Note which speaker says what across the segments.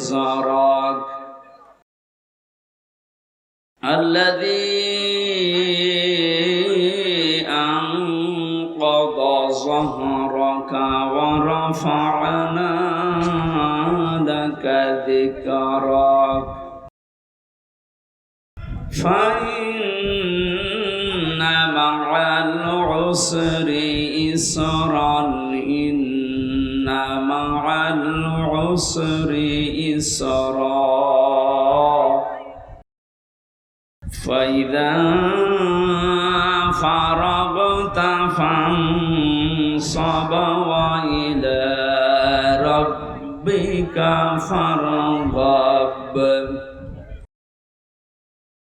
Speaker 1: وزرك الذي أنقض ظهرك ورفعنا لك ذكرك فإن مع العسر إسرا إن العسر إسرا فإذا فرغت فانصب وإلى ربك فارغب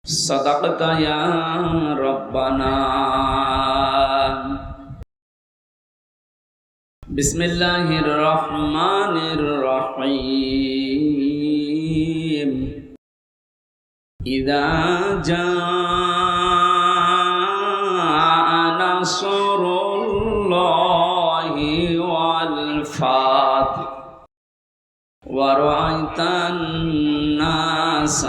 Speaker 1: صدقت يا ربنا بسم الله الرحمن الرحيم. إذا جاء نصر الله والفتح ورأيت الناس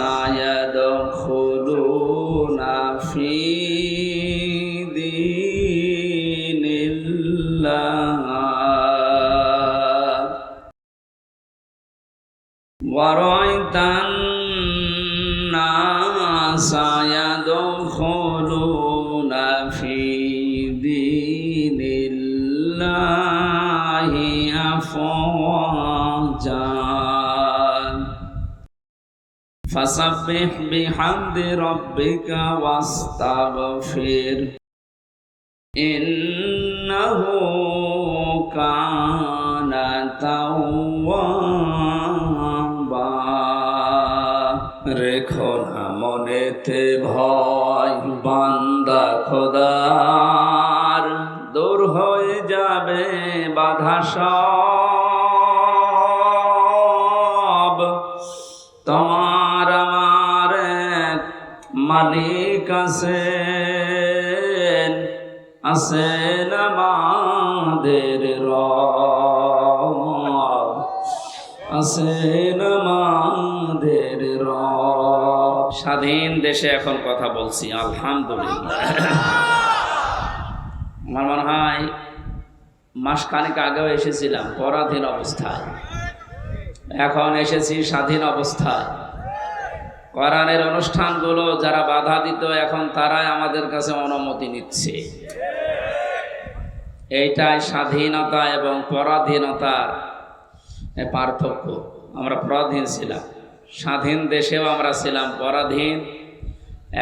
Speaker 1: الناس يدخلون في دين الله أفواجا فسبح بحمد ربك واستغفر إنه كان মনেতে ভয় বান্দা খোদার। দূর হয়ে যাবে বাধা সব। তোমার আমার মালিক আছেন আছেন আমাদের রব। আছেন আমাদের রব। স্বাধীন দেশে এখন কথা বলছি, আলহামদুলিল্লাহ। আমার মনে হয় মাস খানিক আগেও এসেছিলাম, পরাধীন অবস্থায়। এখন এসেছি স্বাধীন অবস্থায়। কোরআনের অনুষ্ঠানগুলো যারা বাধা দিত, এখন তারাই আমাদের কাছে অনুমতি নিচ্ছে। এইটাই স্বাধীনতা এবং পরাধীনতার পার্থক্য। আমরা পরাধীন ছিলাম। স্বাধীন দেশেও আমরা ছিলাম পরাধীন।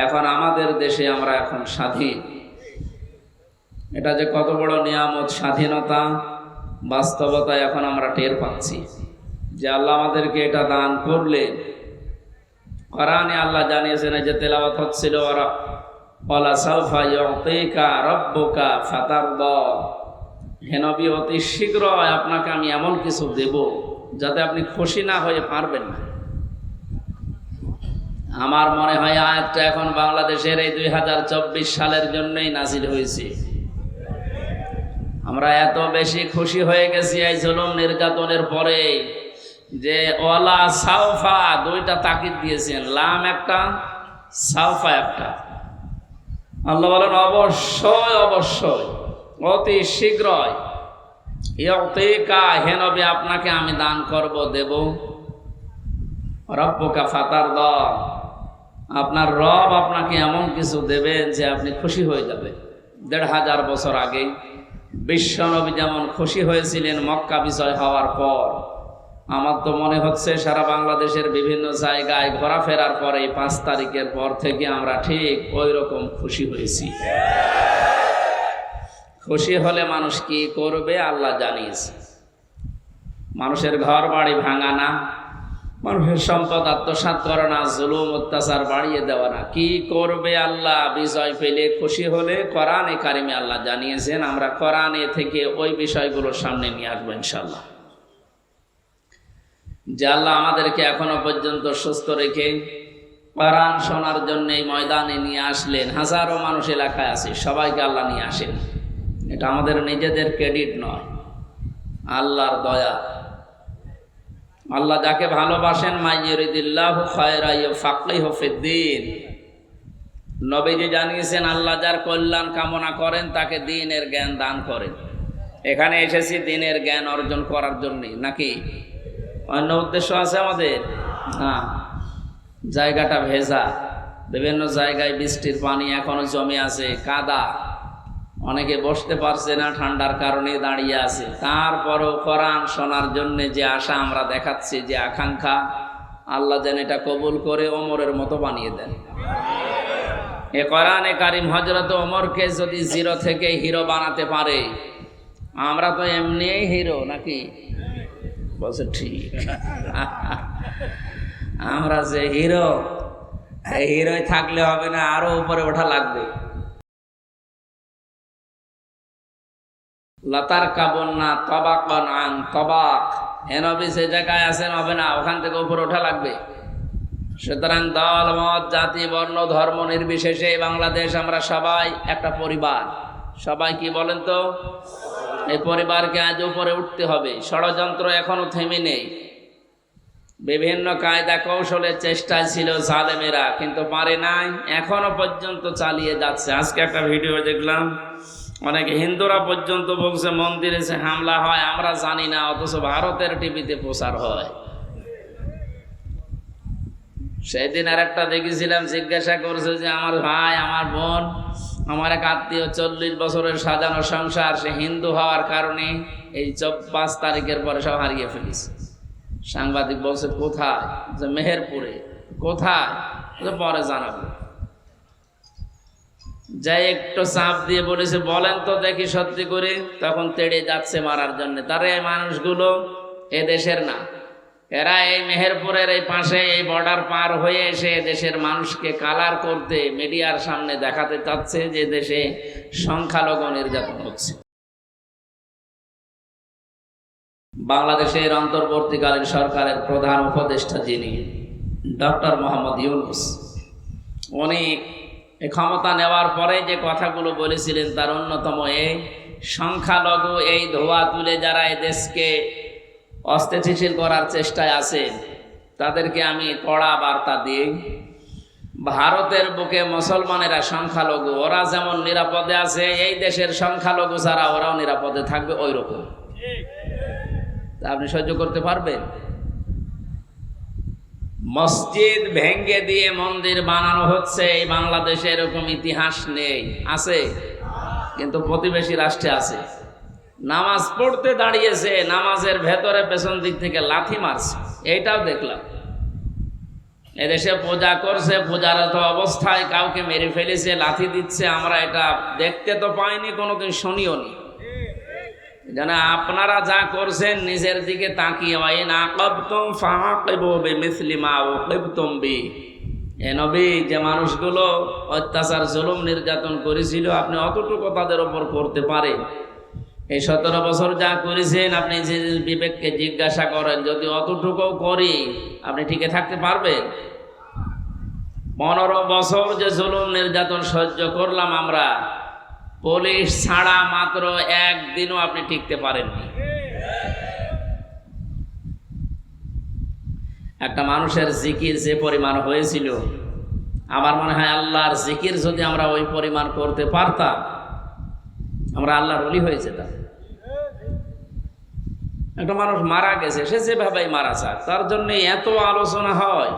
Speaker 1: এখন আমাদের দেশে আমরা এখন স্বাধীন। এটা যে কত বড় নিয়ামত স্বাধীনতা বাস্তবতায় এখন আমরা টের পাচ্ছি। যে আল্লাহ আমাদেরকে এটা দান করলে, কোরআনে আল্লাহ জানিয়েছেন যে তেলাওয়াত হচ্ছিল, ওরা হেনবী অতি শীঘ্র আপনাকে আমি এমন কিছু দেব যাতে আপনি খুশি না হয়ে পারবেন না। আমার মনে হয় আয়াতটা এখন বাংলাদেশের এই দুই হাজার চব্বিশ সালের জন্যই নাজির হয়েছে। আমরা এত বেশি খুশি হয়ে গেছি এই জুলুম নির্যাতনের পরে যে ওলা সাউফা দুইটা তাকিদ দিয়েছেন, লাম একটা সাউফা একটা। আল্লাহ বলেন, অবশ্যই অবশ্যই, অতি শীঘ্রই ইয়তিকা হে আপনাকে আমি দান করব, দেব। রব্বকা ফাতার দ আপনার রব আপনাকে এমন কিছু দেবেন যে আপনি খুশি হয়ে যাবে। দেড় হাজার বছর আগে বিশ্বনবী যেমন খুশি হয়েছিলেন মক্কা বিজয় হওয়ার পর, আমার তো মনে হচ্ছে সারা বাংলাদেশের বিভিন্ন জায়গায় ঘোরাফেরার পরে পাঁচ তারিখের পর থেকে আমরা ঠিক ওই রকম খুশি হয়েছি। খুশি হলে মানুষ কি করবে? আল্লাহ জানিয়েছে। মানুষের ঘর বাড়ি ভাঙা না মানুষের সম্পদ, আত্মসাৎ করা না, জুলুম, অত্যাচার বাড়িয়ে দেওয়া না। কি করবে আল্লাহ? বিজয় পেলে খুশি হলে কোরআনে কারিমে আল্লাহ জানিয়েছেন, আমরা কোরআনে থেকে ওই বিষয়গুলোর সামনে নিয়ে আসব ইনশাল্লাহ যে আল্লাহ আমাদেরকে এখনও পর্যন্ত সুস্থ রেখে কোরআন শোনার জন্য এই ময়দানে নিয়ে আসলেন। হাজারো মানুষ এলাকায় আছে, সবাইকে আল্লাহ নিয়ে আসেন। এটা আমাদের নিজেদের ক্রেডিট নয়, আল্লাহর দয়া। আল্লাহ যাকে ভালোবাসেন, মাইয়ুরিদিল্লাহ নবীজি জানিয়েছেন, আল্লাহ যার কল্যাণ কামনা করেন, তাকে দিনের জ্ঞান দান করেন। এখানে এসেছি দিনের জ্ঞান অর্জন করার জন্য নাকি? অন্য উদ্দেশ্য আছে আমাদের? হ্যাঁ জায়গাটা ভেজা। বিভিন্ন জায়গায় বৃষ্টির পানি এখনও জমে আছে, কাদা। অনেকে বসতে পারছে না ঠান্ডার কারণে দাঁড়িয়ে আছে। তারপরও কোরআন শোনার জন্যে যে আশা আমরা দেখাচ্ছি, যে আকাঙ্ক্ষা, আল্লাহ যেন এটা কবুল করে ওমরের মতো বানিয়ে দেন। এ কোরআনে কারিম হজরত ওমরকে যদি জিরো থেকে হিরো বানাতে পারে, আমরা তো এমনিই হিরো নাকি? বলছে, ঠিক। আমরা যে হিরো হিরোই থাকলে হবে না, আরও উপরে ওঠা লাগবে। লতার কাবন না তবাক। আন তবাক এনবি সে জায়গায় আসেন হবে না, ওখান থেকে উপরে ওঠা লাগবে। সুতরাং দল, মত, জাতি, বর্ণ, ধর্ম নির্বিশেষে বাংলাদেশ আমরা সবাই একটা পরিবার। সবাই কি বলেন তো? এই পরিবারকে আজ উপরে উঠতে হবে। ষড়যন্ত্র এখনও থেমে নেই। বিভিন্ন কায়দা কৌশলের চেষ্টায় ছিল জালেমেরা, কিন্তু পারে নাই, এখনও পর্যন্ত চালিয়ে যাচ্ছে। আজকে একটা ভিডিও দেখলাম। অনেক হিন্দুরা পর্যন্ত বলছে, মন্দিরে সে হামলা হয়, আমরা জানি না, অথচ ভারতের টিভিতে প্রচার হয়। সেদিন আর একটা দেখেছিলাম, জিজ্ঞাসা করছে যে, আমার ভাই, আমার বোন, আমার এক আত্মীয় চল্লিশ বছরের সাজানো সংসার, সে হিন্দু হওয়ার কারণে এই চব, পাঁচ তারিখের পরে সব হারিয়ে ফেলিস সাংবাদিক বলছে, কোথায়? যে, মেহেরপুরে। কোথায়? পরে জানাব। যাই একটু চাপ দিয়ে বলেছে, বলেন তো দেখি সত্যি করে। তখন তেড়ে যাচ্ছে মারার জন্য। তারা এই মানুষগুলো এ দেশের না। এরা এই মেহেরপুরের এই পাশে এই বর্ডার পার হয়ে এসে দেশের মানুষকে কালার করতে মিডিয়ার সামনে দেখাতে চাচ্ছে যে দেশে সংখ্যালঘু নির্যাতন হচ্ছে। বাংলাদেশের অন্তর্বর্তীকালীন সরকারের প্রধান উপদেষ্টা যিনি, ডক্টর মোহাম্মদ ইউনুস উনি ক্ষমতা নেওয়ার পরে যে কথাগুলো বলেছিলেন তার অন্যতম এই সংখ্যালঘু এই ধোয়া তুলে যারা দেশকে অস্থিতিশীল করার চেষ্টায় আছে, তাদেরকে আমি কড়া বার্তা দিই। ভারতের বুকে মুসলমানেরা সংখ্যালঘু, ওরা যেমন নিরাপদে আছে, এই দেশের সংখ্যালঘু ছাড়া ওরাও নিরাপদে থাকবে ওই রকম আপনি সহ্য করতে পারবেন? মসজিদ ভেঙ্গে দিয়ে মন্দির বানানো হচ্ছে, এই বাংলাদেশে এরকম ইতিহাস নেই। আছে, কিন্তু প্রতিবেশী রাষ্ট্রে আছে। নামাজ পড়তে দাঁড়িয়েছে, নামাজের ভেতরে পেছন দিক থেকে লাথি মারছে। এইটাও দেখলাম। এদেশে পূজা করছে পূজারত অবস্থায় কাউকে মেরে ফেলেছে, লাথি দিচ্ছে, আমরা এটা দেখতে তো পাইনি, কোনোদিন শুনিও নি যেন আপনারা যা করছেন, নিজের দিকে তাকিয়ে বি। এ যে মানুষগুলো অত্যাচার, জুলুম নির্যাতন করেছিল, আপনি অতটুকু তাদের ওপর করতে পারে এই সতেরো বছর যা করেছেন, আপনি যে বিবেককে জিজ্ঞাসা করেন, যদি অতটুকু করি, আপনি টিকে থাকতে পারবেন? পনেরো বছর যে জুলুম, নির্যাতন সহ্য করলাম আমরা। পুলিশ ছাড়া মাত্র একদিনও আপনি টিকতে পারেননি। একটা মানুষের জিকির যে পরিমাণ হয়েছিল, আমার মনে হয় আল্লাহর জিকির যদি আমরা ওই পরিমাণ করতে পারতাম, আমরা আল্লাহর অলি হয়ে যেতাম। একটা মানুষ মারা গেছে, সে যেভাবেই মারা যাক, তার জন্য এত আলোচনা হয়।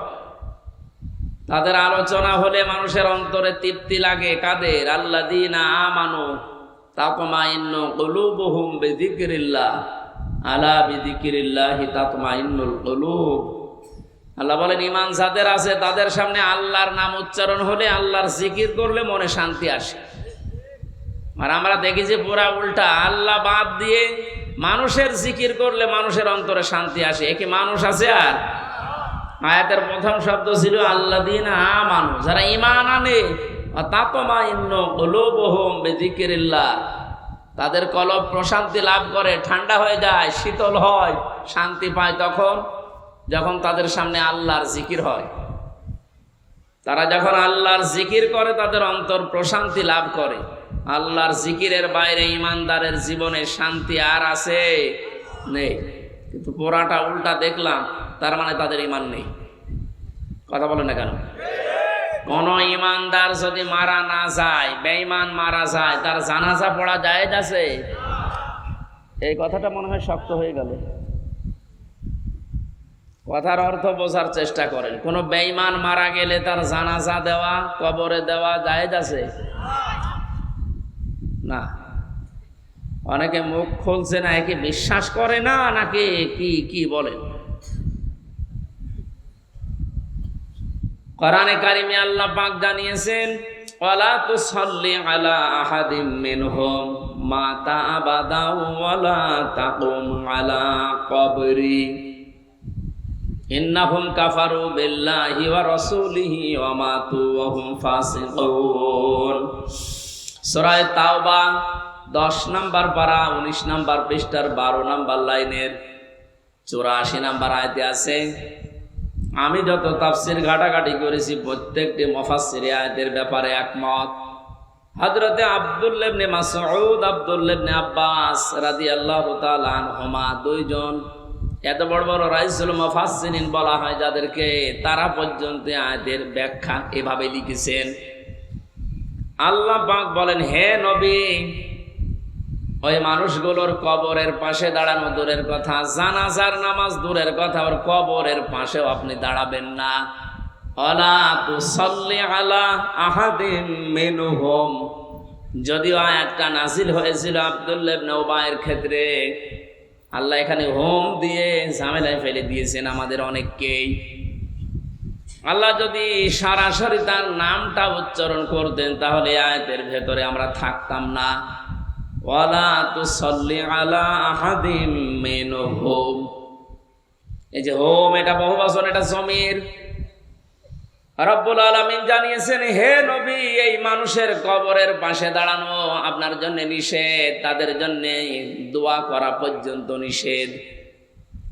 Speaker 1: তাদের আলোচনা হলে মানুষের অন্তরে তৃপ্তি লাগে, কাদের? আল্লাহ দিনা আমানু তাতমা ইন্ন কলুবহুম বেদিকিরিল্লাহ আলা বিদিকিরিল্লাহি তাতমা ইন্নুল কলুব। আল্লাহ বলেন ইমান যাদের আছে, তাদের সামনে আল্লাহর নাম উচ্চারণ হলে আল্লাহর জিকির করলে মনে শান্তি আসে। আর আমরা দেখি যে পুরা উল্টা আল্লাহ বাদ দিয়ে মানুষের জিকির করলে মানুষের অন্তরে শান্তি আসে। একে মানুষ আছে আর? আয়াতের প্রথম শব্দ ছিল আল্লাহ দিন আমানু যারা ইমান আনে। তাতমা ইন্ন বিযিকরিল্লাহ। তাদের কলব প্রশান্তি লাভ করে, ঠান্ডা হয়ে যায়, শীতল হয়, শান্তি পায় তখন, যখন তাদের সামনে আল্লাহর জিকির হয়। তারা যখন আল্লাহর জিকির করে, তাদের অন্তর প্রশান্তি লাভ করে। আল্লাহর জিকিরের বাইরে ইমানদারের জীবনে শান্তি আর আছে নেই। কিন্তু পোড়াটা উল্টা দেখলাম, তার মানে তাদের ইমান নেই। কথা বলে না কেন? কোন ইমানদার যদি মারা না যায়, বেঈমান মারা যায়, তার জানাজা পড়া যায় আছে? এই কথাটা মনে হয় শক্ত হয়ে গেল। কথার অর্থ বোঝার চেষ্টা করেন, কোন বেঈমান মারা গেলে তার জানাজা দেওয়া, কবরে দেওয়া যায় আছে? না। অনেকে মুখ খুলছে না, একে বিশ্বাস করে না, নাকি কি কি বলেন? কোরআনে কারিমে আল্লাহ পাক জানিয়েছেন, ওয়ালা আলা আহাদিম মিনহুম মাতা আবাদা ওয়ালা তাকুম আলা কবরি। ইন্নাহুম কাফারু বিল্লাহি ওয়া রাসূলিহি ওয়া মাতু ওয়া হুম ফাসিকুন। সূরা তাওবা 10 নাম্বার পারা 19 নাম্বার পৃষ্ঠার 12 নাম্বার লাইনের 84 নাম্বার আয়তে আছে, আমি যত তাফসির ঘাটাঘাটি করেছি, প্রত্যেকটি মফাসির আয়তের ব্যাপারে একমত। ইবনে মাসউদ, আব্দুল্লাহ ইবনে আব্বাস রাদিয়াল্লাহু তাআলা আনহুমা দুইজন এত বড় বড় রাইসুল মুফাসসিরিন বলা হয়, যাদেরকে তারা পর্যন্ত আয়াতের ব্যাখ্যা এভাবে লিখেছেন। আল্লাহ পাক বলেন, হে নবী ওই মানুষগুলোর কবরের পাশে দাঁড়ানো দূরের কথা, জানাজার নামাজ দূরের কথা, ওর কবরের পাশেও আপনি দাঁড়াবেন না। অলা তুসাল্লি আলা আহাদিম মিনহুম। যদিও আয়াতটা নাজিল হয়েছিল আব্দুল্লাহ ইবনে উবাইয়ের ক্ষেত্রে, আল্লাহ এখানে হোম দিয়ে ঝামেলায় ফেলে দিয়েছেন আমাদের অনেককেই। আল্লাহ যদি সরাসরি তার নামটা উচ্চারণ করতেন, তাহলে আয়াতের ভেতরে আমরা থাকতাম না। এই যে হোম, এটা এটা জানিয়েছেন, হে নবী, এই মানুষের কবরের পাশে দাঁড়ানো আপনার জন্য নিষেধ, তাদের জন্য দোয়া করা পর্যন্ত নিষেধ।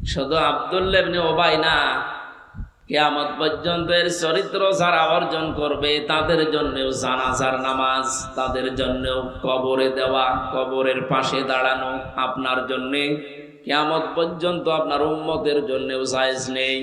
Speaker 1: শুধু আবদুল্লেবনে ওবাই না কেয়ামত পর্যন্ত এর চরিত্র যারা অর্জন করবে, তাদের জন্যেও জানাজার নামাজ, তাদের জন্যেও কবরে দেওয়া, কবরের পাশে দাঁড়ানো আপনার জন্যে। কেয়ামত পর্যন্ত আপনার উম্মতের জন্যেও সাইজ নেই।